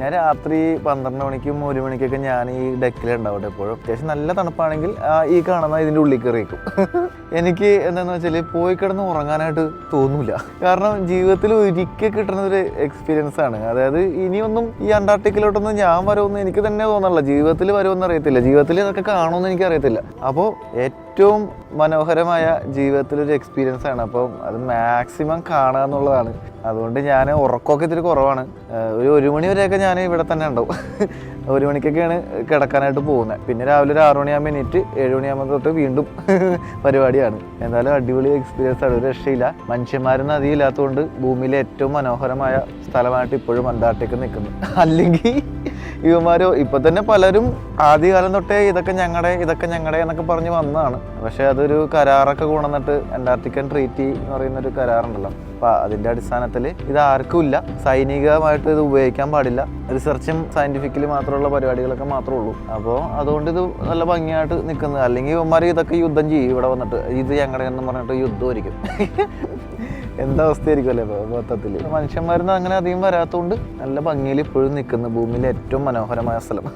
ഞാൻ രാത്രി പന്ത്രണ്ട് മണിക്കും ഒരു മണിക്കൊക്കെ ഞാൻ ഈ ഡെക്കിലുണ്ടാവട്ടെ എപ്പോഴും. അത്യാവശ്യം നല്ല തണുപ്പാണെങ്കിൽ ഈ കാണുന്ന ഇതിന്റെ ഉള്ളിൽ കയറിയേക്കും എനിക്ക് എന്താന്ന് വെച്ചാൽ പോയി കിടന്ന് ഉറങ്ങാനായിട്ട് തോന്നൂല. കാരണം ജീവിതത്തിൽ ഒരിക്കൽ കിട്ടുന്ന ഒരു എക്സ്പീരിയൻസ് ആണ്. അതായത് ഇനിയൊന്നും ഈ അന്റാർട്ടിക്കിലോട്ടൊന്നും ഞാൻ വരുമെന്ന് എനിക്ക് തന്നെ തോന്നണില്ല ജീവിതത്തിൽ വരുമെന്ന് അറിയത്തില്ല. ജീവിതത്തിൽ ഇതൊക്കെ കാണുമെന്ന് എനിക്ക് അറിയത്തില്ല. അപ്പോൾ ഏറ്റവും മനോഹരമായ ജീവിതത്തിലൊരു എക്സ്പീരിയൻസ് ആണ്. അപ്പം അത് മാക്സിമം കാണുക എന്നുള്ളതാണ്. അതുകൊണ്ട് ഞാൻ ഉറക്കമൊക്കെ ഇത്തിരി കുറവാണ്. ഒരു ഒരു മണി വരെയൊക്കെ ഞാൻ ഇവിടെ തന്നെ ഉണ്ടാവും. ഒരു മണിക്കൊക്കെയാണ് കിടക്കാനായിട്ട് പോകുന്നത് പിന്നെ രാവിലെ ഒരു ആറു മണിയാകുമ്പോൾ എണീറ്റ് ഏഴ് മണിയാകുമ്പോൾ തൊട്ട് വീണ്ടും പരിപാടിയാണ്. എന്തായാലും അടിപൊളി എക്സ്പീരിയൻസ് ആണ്. ഒരു രക്ഷയില്ല. മനുഷ്യന്മാരും നദിയില്ലാത്തതുകൊണ്ട് ഭൂമിയിലെ ഏറ്റവും മനോഹരമായ സ്ഥലമായിട്ട് ഇപ്പോഴും അന്റാർട്ടിക്ക നിൽക്കുന്നു. അല്ലെങ്കിൽ ഇവന്മാരോ ഇപ്പൊ തന്നെ പലരും ആദ്യകാലം തൊട്ടേ ഇതൊക്കെ ഞങ്ങളുടെ ഇതൊക്കെ ഞങ്ങളുടെ എന്നൊക്കെ പറഞ്ഞു വന്നതാണ്. പക്ഷെ അതൊരു കരാറൊക്കെ കൊണ്ടുവന്നിട്ട് അന്റാർട്ടിക്കൻ ട്രീറ്റി എന്ന് പറയുന്ന ഒരു കരാറുണ്ടല്ലോ. അപ്പൊ അതിന്റെ അടിസ്ഥാനത്തിൽ ഇത് ആർക്കും ഇല്ല. സൈനികമായിട്ട് ഇത് ഉപയോഗിക്കാൻ പാടില്ല. റിസർച്ചും സയന്റിഫിക്കലി മാത്രമുള്ള പരിപാടികളൊക്കെ മാത്രമേ ഉള്ളൂ. അപ്പോൾ അതുകൊണ്ട് ഇത് നല്ല ഭംഗിയായിട്ട് നിൽക്കുന്നത്. അല്ലെങ്കിൽ ഇവന്മാർ ഇതൊക്കെ യുദ്ധം ചെയ്യും ഇവിടെ വന്നിട്ട്. ഇത് ഞങ്ങളുടെ എന്ന് പറഞ്ഞിട്ട് യുദ്ധമായിരിക്കും എന്താ അവസ്ഥയായിരിക്കും അല്ലേ മൊത്തത്തിൽ മനുഷ്യന്മാരൊന്നും അങ്ങനെ അധികം വരാത്തതുകൊണ്ട് നല്ല ഭംഗിയിൽ ഇപ്പോഴും നിൽക്കുന്ന ഭൂമിയിലെ ഏറ്റവും മനോഹരമായ സ്ഥലം.